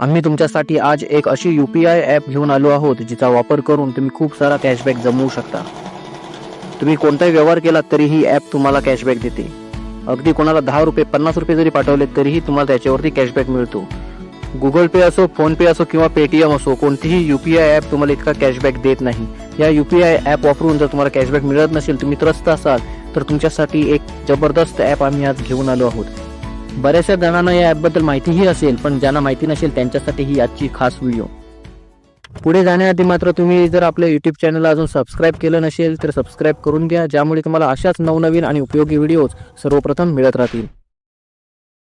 आम्ही तुमच्यासाठी आज एक अशी यू पी आय ॲप घेऊन आलो आहोत जिचा वापर करून तुम्ही खूप सारा कॅशबॅक जमवू शकता. तुम्ही कोणताही व्यवहार केला तरी ही ॲप तुम्हाला कॅशबॅक देते. अगदी कोणाला दहा रुपये पन्नास रुपये जरी पाठवले तरीही तुम्हाला त्याच्यावरती कॅशबॅक मिळतो. गुगल पे असो फोनपे असो किंवा पेटीएम असो कोणतीही यू पी आय ॲप तुम्हाला इतका कॅशबॅक देत नाही. या यू पी आय ॲप वापरून जर तुम्हाला कॅशबॅक मिळत नसेल तुम्ही त्रस्त असाल तर तुमच्यासाठी एक जबरदस्त ॲप आम्ही आज घेऊन आलो आहोत. बऱ्याचशा जणांना या ॲपबद्दल माहितीही असेल पण ज्यांना माहिती नसेल त्यांच्यासाठी ही आजची खास व्हिडिओ. पुढे जाण्याआधी मात्र तुम्ही जर आपल्या यूट्यूब चॅनलला अजून सबस्क्राईब केलं नसेल तर सबस्क्राईब करून घ्या ज्यामुळे तुम्हाला अशाच नवनवीन आणि उपयोगी व्हिडिओज सर्वप्रथम मिळत राहतील.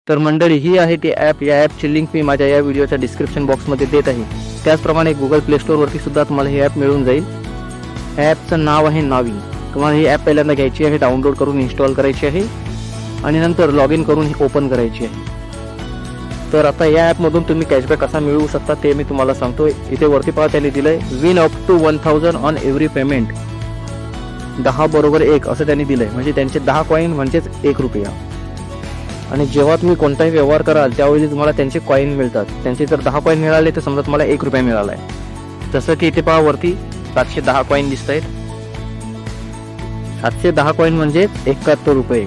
तर मंडळी ही आहे ती ॲप. या ॲपची लिंक मी माझ्या या व्हिडिओच्या डिस्क्रिप्शन बॉक्समध्ये देत आहे. त्याचप्रमाणे गुगल प्ले स्टोअरवरती सुद्धा तुम्हाला ही ॲप मिळून जाईल. ॲपचं नाव आहे नावी. तुम्हाला ही ॲप पहिल्यांदा घ्यायची आहे डाउनलोड करून इन्स्टॉल करायची आहे. आणि नंतर लॉग इन करून ओपन करायची आहे. तर आता या ॲपमधून तुम्ही कॅशबॅक कसा मिळवू शकता ते मी तुम्हाला सांगतो इथे वरती पहा त्यांनी दिलंय win up to one thousand on every payment दहा बरोबर एक असं त्यांनी दिलंय. म्हणजे त्यांचे दहा कॉईन म्हणजेच एक रुपया. आणि जेव्हा तुम्ही कोणताही व्यवहार कराल त्यावेळी तुम्हाला त्यांचे कॉईन मिळतात. त्यांचे जर दहा कॉईन मिळाले तर समजा तुम्हाला एक रुपया मिळाला आहे जसं की इथे पहा वरती सातशे दहा कॉईन दिसत आहेत सातशे दहा कॉईन म्हणजे एकाहत्तर रुपये.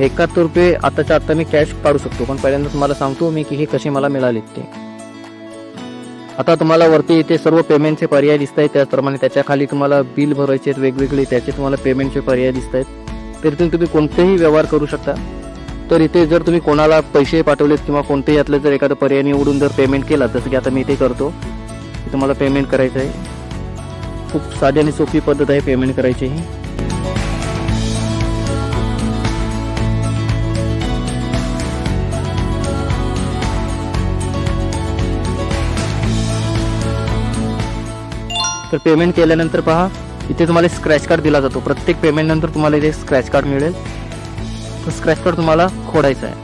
एकाहत्तर रुपये आताच्या आता मी कॅश काढू शकतो. पण पहिल्यांदा तुम्हाला सांगतो मी की हे कसे मला मिळाले ते. आता तुम्हाला वरती इथे सर्व पेमेंटचे पर्याय दिसत आहेत त्याचप्रमाणे त्याच्याखाली तुम्हाला बिल भरायचे आहेत वेगवेगळे. त्याचे तुम्हाला पेमेंटचे पर्याय दिसत आहेत तर इथून तुम्ही कोणतेही व्यवहार करू शकता. तर इथे जर तुम्ही कोणाला पैसे पाठवलेत किंवा कोणतेही यातलं जर एखादं पर्याय निवडून जर पेमेंट केला जसं की आता मी इथे करतो तुम्हाला पेमेंट करायचं आहे खूप साधी आणि सोपी पद्धत आहे पेमेंट करायची ही तर पेमेंट केल्यानंतर पहा इथे तुम्हाला स्क्रॅच कार्ड दिला जातो. प्रत्येक पेमेंट नंतर तुम्हाला इथे स्क्रॅच कार्ड मिळेल. तो स्क्रॅच कार्ड तुम्हाला खोडायचा आहे.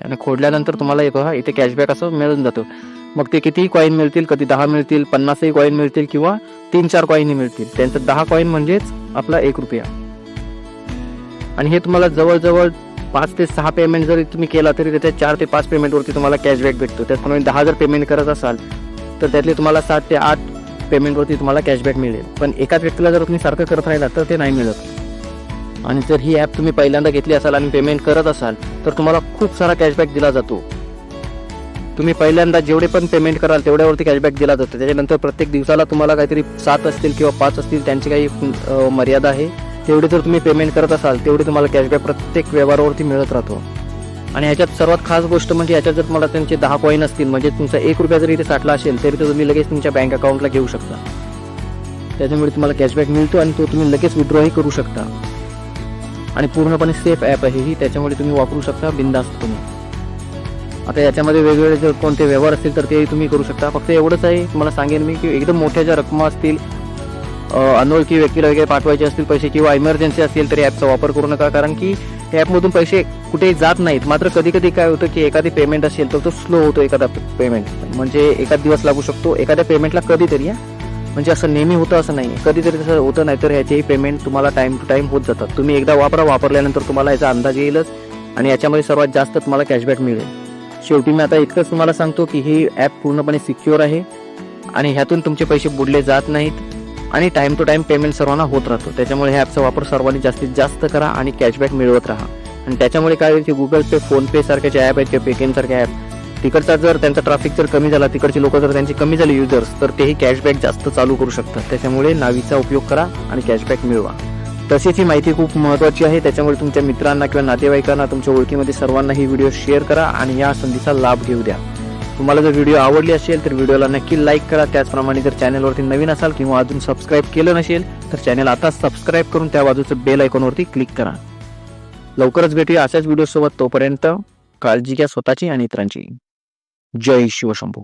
आणि खोडल्यानंतर तुम्हाला एक पहा इथे कॅशबॅक असं मिळून जातो. मग ते कितीही कॉईन मिळतील कधी दहा मिळतील पन्नासही कॉईन मिळतील किंवा तीन चार कॉईनही मिळतील. त्यांचं दहा कॉईन म्हणजेच आपला एक रुपया. आणि हे तुम्हाला जवळजवळ पाच ते सहा पेमेंट जरी तुम्ही केला तरी त्याच्या चार ते पाच पेमेंटवरती तुम्हाला कॅशबॅक भेटतो. त्याचप्रमाणे दहा जर पेमेंट करत असाल तर त्यातले तुम्हाला सात ते आठ पेमेंटवरती तुम्हाला कॅशबॅक मिळेल. पण एकाच व्यक्तीला जर तुम्ही सारखं करत राहिला तर ते नाही मिळत. आणि जर ही ॲप तुम्ही पहिल्यांदा घेतली असाल आणि पेमेंट करत असाल तर तुम्हाला खूप सारा कॅशबॅक दिला जातो. तुम्ही पहिल्यांदा जेवढे पण पेमेंट कराल तेवढ्यावरती कॅशबॅक दिला जातो. त्याच्यानंतर प्रत्येक दिवसाला तुम्हाला काहीतरी सात असतील किंवा पाच असतील त्यांची काही मर्यादा आहे. तेवढे जर तुम्ही पेमेंट करत असाल तेवढे तुम्हाला कॅशबॅक प्रत्येक व्यवहारावरती मिळत राहतो. आणि ह्याच्यात सर्वात खास गोष्ट म्हणजे ह्याच्यात जर तुम्हाला त्यांचे दहा कॉईन असतील म्हणजे तुमचा एक रुपया जरी इथे साठला असेल तरी तो तुम्ही लगेच तुमच्या बँक अकाउंटला घेऊ शकता. त्याच्यामुळे तुम्हाला कॅशबॅक मिळतो आणि तो तुम्ही लगेच विड्रॉही करू शकता. आणि पूर्णपणे सेफ ॲप आहे ही त्याच्यामुळे तुम्ही वापरू शकता बिंदास्त तुम्ही. आता याच्यामध्ये वेगवेगळे जर कोणते व्यवहार असतील तर ते तुम्ही करू शकता. फक्त एवढंच आहे तुम्हाला सांगेन मी की एकदम मोठ्या ज्या रकमा असतील अनोळखी व्यक्तीला वगैरे पाठवायचे असतील पैसे किंवा इमर्जन्सी असेल तर ॲपचा वापर करू नका. कारण की ॲपमधून पैसे कुठेही जात नाहीत. मात्र कधी कधी काय होतं की एखादी पेमेंट असेल तर तो स्लो होतो एखादा पेमेंट म्हणजे एखाद दिवस लागू शकतो. एखाद्या पेमेंटला कधीतरी म्हणजे असं नेहमी होतं असं नाही कधीतरी तसं होतं नाही तर ह्याचेही पेमेंट तुम्हाला टाइम टू टाइम होत जातात. तुम्ही एकदा वापरा वापरल्यानंतर तुम्हाला याचा अंदाज येईलच आणि याच्यामध्ये सर्वात जास्त तुम्हाला कॅशबॅक मिळेल. शेवटी मी आता इतकंच तुम्हाला सांगतो की ही ॲप पूर्णपणे सिक्युअर आहे आणि ह्यातून तुमचे पैसे बुडले जात नाहीत. आणि टाईम टू टाईम पेमेंट सर्वांना होत राहतो. त्याच्यामुळे ह्या ॲपचा वापर सर्वांनी जास्तीत जास्त करा आणि कॅशबॅक मिळवत राहा. आणि त्याच्यामुळे काय होईल की गुगल पे फोनपे सारख्या ज्या ॲप आहेत किंवा पेटीएम सारख्या ॲप तिकडचा जर त्यांचा ट्रॅफिक जर कमी झाला तिकडची लोक जर त्यांची कमी झाली युजर्स तर तेही कॅशबॅक जास्त चालू करू शकतात. त्याच्यामुळे नावीचा उपयोग करा आणि कॅशबॅक मिळवा. तसेच ही माहिती खूप महत्त्वाची आहे. त्याच्यामुळे तुमच्या मित्रांना किंवा नातेवाईकांना तुमच्या ओळखीमध्ये सर्वांना ही व्हिडिओ शेअर करा आणि या संधीचा लाभ घेऊ द्या. तुम्हाला जर व्हिडिओ आवडली असेल तर व्हिडिओला नक्की लाईक करा. त्याचप्रमाणे जर चॅनलवरती नवीन असाल किंवा अजून सबस्क्राईब केलं नसेल तर चॅनल आता सबस्क्राईब करून त्या बाजूचं बेल आयकॉनवरती क्लिक करा. लवकरच भेटूया अशाच व्हिडिओसोबत तोपर्यंत काळजी घ्या स्वतःची आणि इतरांची. जय शिवशंभू.